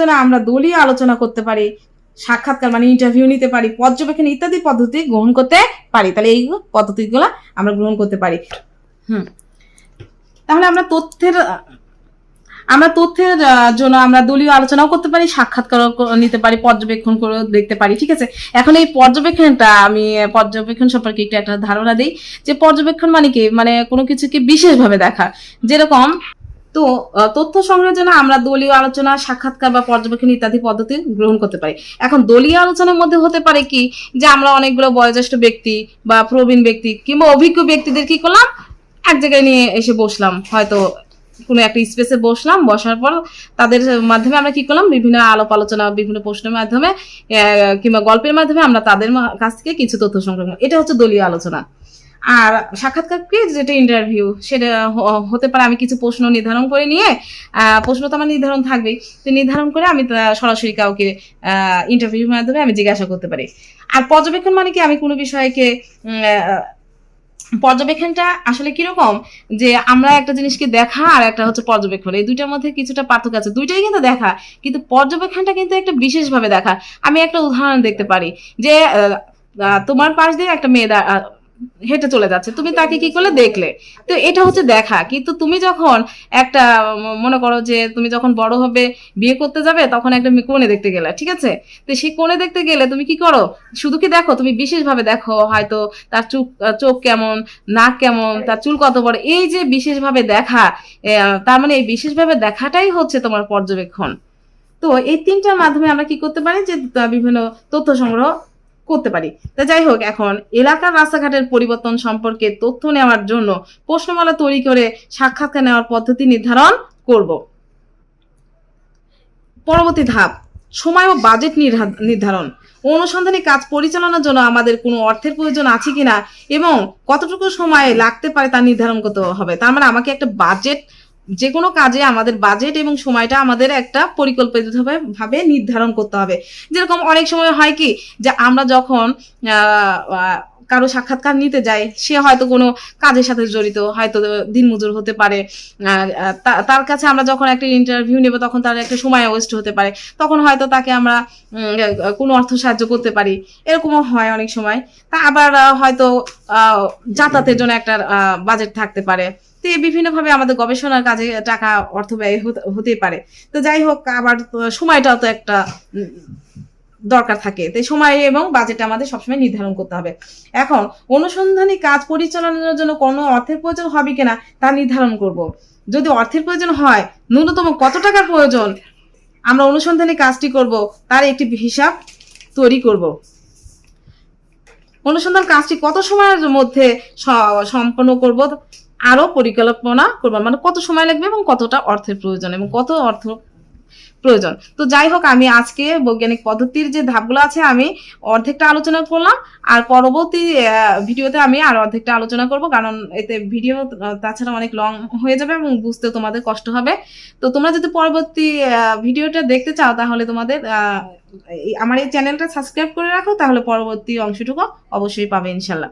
যেন আমরা দলীয় আলোচনা করতে পারি, সাক্ষাৎকার মানে ইন্টারভিউ নিতে পারি, পর্যবেক্ষণ ইত্যাদি পদ্ধতি গ্রহণ করতে পারি। তাহলে এই পদ্ধতিগুলো আমরা গ্রহণ করতে পারি। হুম। তাহলে আমরা তথ্যের আমরা তথ্যের জন্য আমরা দলীয় আলোচনাও করতে পারি সাক্ষাৎকার নিতে পারি, পর্যবেক্ষণ করে দেখতে পারি, ঠিক আছে? এখন এই পর্যবেক্ষণটা আমি পর্যবেক্ষণ সম্পর্কে একটু একটা ধারণা দিই, যে পর্যবেক্ষণ মানে কি? মানে কোনো কিছুকে বিশেষভাবে দেখা। যেরকম তো তথ্য সংগ্রহের জন্য আমরা দলীয় আলোচনা, সাক্ষাৎকার বা পর্যবেক্ষণ ইত্যাদি পদ্ধতি গ্রহণ করতে পারি। এখন দলীয় আলোচনার মধ্যে হতে পারে কি যে আমরা অনেকগুলো বয়োজ্যেষ্ঠ ব্যক্তি বা প্রবীণ ব্যক্তি কিংবা অভিজ্ঞ ব্যক্তিদের কি করলাম? এক জায়গায় নিয়ে এসে বসলাম। হয়তো কোনো একটা স্পেসে বসলাম, বসার পর তাদের মাধ্যমে আমরা কি করলাম? বিভিন্ন আলাপ আলোচনা, বিভিন্ন প্রশ্নের মাধ্যমে কিংবা গল্পের মাধ্যমে আমরা তাদের কাছ থেকে কিছু তথ্য সংগ্রহ। এটা হচ্ছে দলীয় আলোচনা। আর সাক্ষাৎকার কি? যেটা ইন্টারভিউ সেটা হতে পারে আমি কিছু প্রশ্ন নির্ধারণ করে নিয়ে প্রশ্ন তো আমার নির্ধারণ থাকবেই। তো নির্ধারণ করে আমি সরাসরি কাউকে ইন্টারভিউর মাধ্যমে আমি জিজ্ঞাসা করতে পারি। আর পর্যবেক্ষণ মানে কি? আমি কোনো বিষয়কে পর্যবেক্ষণটা আসলে কীরকম? যে আমরা একটা জিনিসকে দেখা আর একটা হচ্ছে পর্যবেক্ষণ। এই দুইটার মধ্যে কিছুটা পার্থক্য আছে। দুইটাই কিন্তু দেখা, কিন্তু পর্যবেক্ষণটা কিন্তু একটা বিশেষভাবে দেখা। আমি একটা উদাহরণ দেখতে পারি। যে তোমার পাশ দিয়ে একটা মেয়ে হেঁটে চলে যাচ্ছে। তুমি তাকে কি করলে? দেখলে। তো এটা হচ্ছে দেখা। কিন্তু তুমি যখন একটা মনে করো যে তুমি যখন বড় হবে, বিয়ে করতে যাবে, তখন একটা কোণে দেখতে গেলে, ঠিক আছে? তো সেই কোণে দেখতে গেলে তুমি কি করো? শুধু কি দেখো? তুমি বিশেষভাবে দেখো হয়তো তার চোখ চোখ কেমন, নাক কেমন, তার চুল কত বড়। এই যে বিশেষভাবে দেখা তার মানে এই বিশেষভাবে দেখাটাই হচ্ছে তোমার পর্যবেক্ষণ। তো এই তিনটার মাধ্যমে আমরা কি করতে পারি? যে বিভিন্ন তথ্য সংগ্রহ করতে পারি। তা যাই হোক, এখন এলাকার রাস্তাঘাটের পরিবর্তন সম্পর্কে তথ্য নেওয়ার জন্য প্রশ্নমালা তৈরি করে সাক্ষাৎকার নেওয়ার পদ্ধতি নির্ধারণ করব। পরবর্তী ধাপ, সময় ও বাজেট নির্ধা- নির্ধারণ। অনুসন্ধানী কাজ পরিচালনার জন্য আমাদের কোনো অর্থের প্রয়োজন আছে কিনা এবং কতটুকু সময় লাগতে পারে তা নির্ধারণ করতে হবে। তার মানে আমাকে একটা বাজেট যে কোনো কাজে আমাদের বাজেট এবং সময়টা আমাদের একটা পরিকল্পিতভাবে ভাবে নির্ধারণ করতে হবে। যেরকম অনেক সময় হয় কি যে আমরা যখন কারও সাক্ষাৎকার নিতে যাই সে হয়তো কোনো কাজের সাথে জড়িত, হয়তো দিনমজুর হতে পারে। তার কাছে আমরা যখন একটা ইন্টারভিউ নেব, তখন তার একটা সময় ওয়েস্ট হতে পারে। তখন হয়তো তাকে আমরা কোনো অর্থ সাহায্য করতে পারি। এরকমও হয় অনেক সময়। তা আবার হয়তো যাতায়াতের জন্য একটা বাজেট থাকতে পারে। তো বিভিন্নভাবে আমাদের গবেষণার কাজে টাকা অর্থ ব্যয় হতে- পারে। তো যাই হোক, আবার সময়টাও তো একটা দরকার থাকে। তাই সময় এবং বাজেট আমাদের সবসময় নির্ধারণ করতে হবে। এখন, অনুসন্ধানী কাজ পরিচালনার জন্য কোনো অর্থের প্রয়োজন হবে কিনা তা নির্ধারণ করব। যদি অর্থের প্রয়োজন হয়, ন্যূনতম কত টাকার প্রয়োজন? আমরা অনুসন্ধানী কাজটি করব, তার একটি হিসাব তৈরি করব। অনুসন্ধান কাজটি কত সময়ের মধ্যে সম্পন্ন করব আরও পরিকল্পনা করব। মানে কত সময় লাগবে এবং কতটা অর্থের প্রয়োজন এবং কত অর্থ প্রয়োজন। তো যাই হোক, আমি আজকে বৈজ্ঞানিক পদ্ধতির যে ধাপগুলো আছে, আমি অর্ধেকটা আলোচনা করলাম। আর পরবর্তী ভিডিওতে আমি আর অর্ধেকটা আলোচনা করব, কারণ এতে ভিডিও তাছাড়া অনেক লং হয়ে যাবে এবং বুঝতে তোমাদের কষ্ট হবে। তো তোমরা যদি পরবর্তী ভিডিওটা দেখতে চাও, তাহলে তোমাদের আমার এই চ্যানেলটা সাবস্ক্রাইব করে রাখো, তাহলে পরবর্তী অংশটুকু অবশ্যই পাবে, ইনশাল্লাহ।